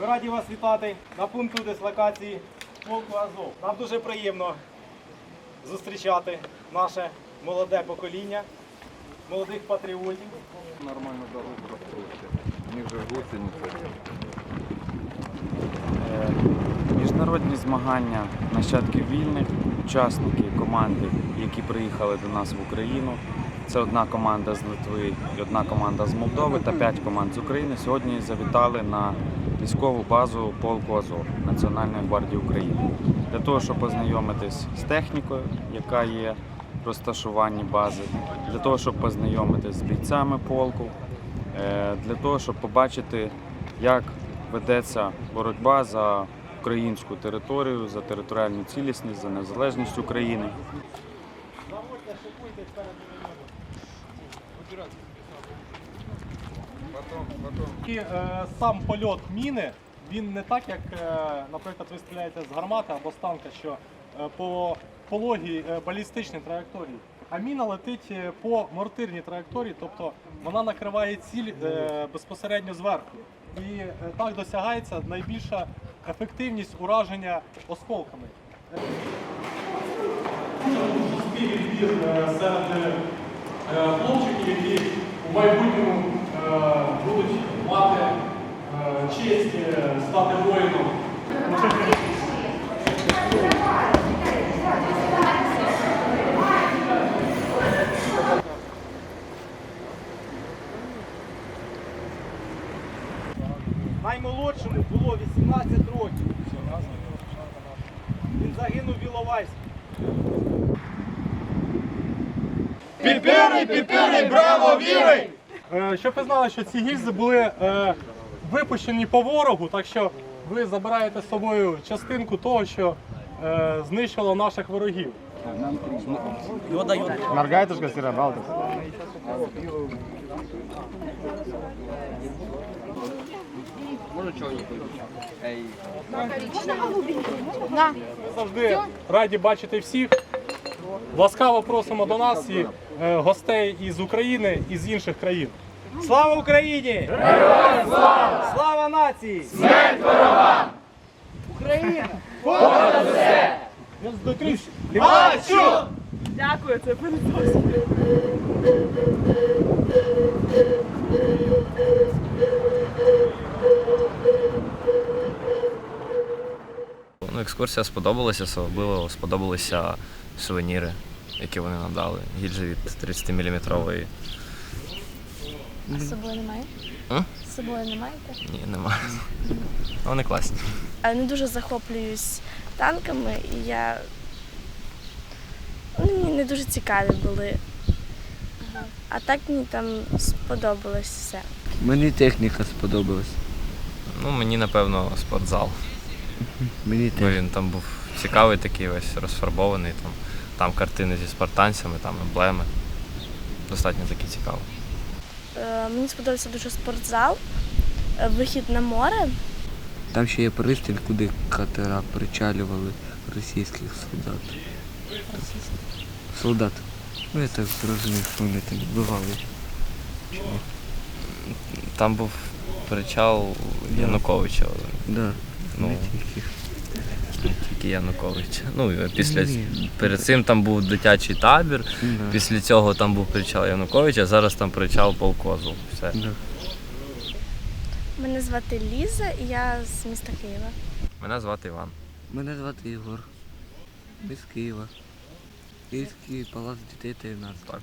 Ми раді вас вітати на пункту дислокації полку Азов. Нам дуже приємно зустрічати наше молоде покоління, молодих патріотів. Нормально дорогу працювати. Ми вже гуці. Е, міжнародні змагання нащадків вільних, учасники команди, які приїхали до нас в Україну. Це одна команда з Литви одна команда з Молдови та п'ять команд з України. Сьогодні завітали на військову базу полку Азов Національної гвардії України для того, щоб познайомитись з технікою, яка є в розташуванні бази, для того, щоб познайомитись з бійцями полку, е, для того, щоб побачити, як ведеться боротьба за українську територію, за територіальну цілісність, за незалежність України. І е, сам польот міни, він не так, як, е, наприклад, ви стріляєте з гармати або з танка, що е, по пологій е, балістичній траєкторії. А міна летить по мортирній траєкторії, тобто вона накриває ціль е, безпосередньо зверху. І е, так досягається найбільша ефективність ураження осколками. Е, серед хлопчиків, які у майбутньому е, будуть мати е, честь е, стати воїном. Наймолодшому було 18 років. Він загинув в Іловайську. Піпери, піпери, браво, вірий! Е, Щоб ви знали, що ці гільзи були е, випущені по ворогу, так що ви забираєте з собою частинку того, що е, знищило наших ворогів. Маргайтушка сіра, Балтик. Ми завжди раді бачити всіх. Ласкаво просимо до нас і е, гостей із України і з інших країн. Слава Україні! Героям слава! Слава нації! Смерть ворогам! Україна! Понад усе! Бачу! Дякую, це передбачено. Ну, екскурсія сподобалася, особливо сподобалися сувеніри, які вони нам дали. Гільзи від 30-мм. А з собою немає? З собою не маєте? Ні, немає. Ну, Вони класні. А Не дуже захоплююсь танками, і я. Вони мені не дуже цікаві були. А так мені там сподобалось все. Мені техніка сподобалась. Ну, мені, напевно, спортзал. Мені Бо теж. він там був цікавий такий весь розфарбований. Там, там картини зі спартанцями, там емблеми. Достатньо такий цікавий. Е, Мені сподобався дуже спортзал, е, вихід на море. Там ще є пристань, куди катера причалювали російських солдат. Солдат. Ну я так зрозумів, що вони там вбивали. Там був причал Януковича. Да. Ну, не тільки. Тільки Януковича. Ну, після, перед цим там був дитячий табір. Да. Після цього там був причал Януковича, зараз там причал полкозу. Все. Да. Мене звати Ліза, і я з міста Києва. Мене звати Іван. Мене звати Ігор. Ми з Києва. Київський палац дітей та юнацтва. Так.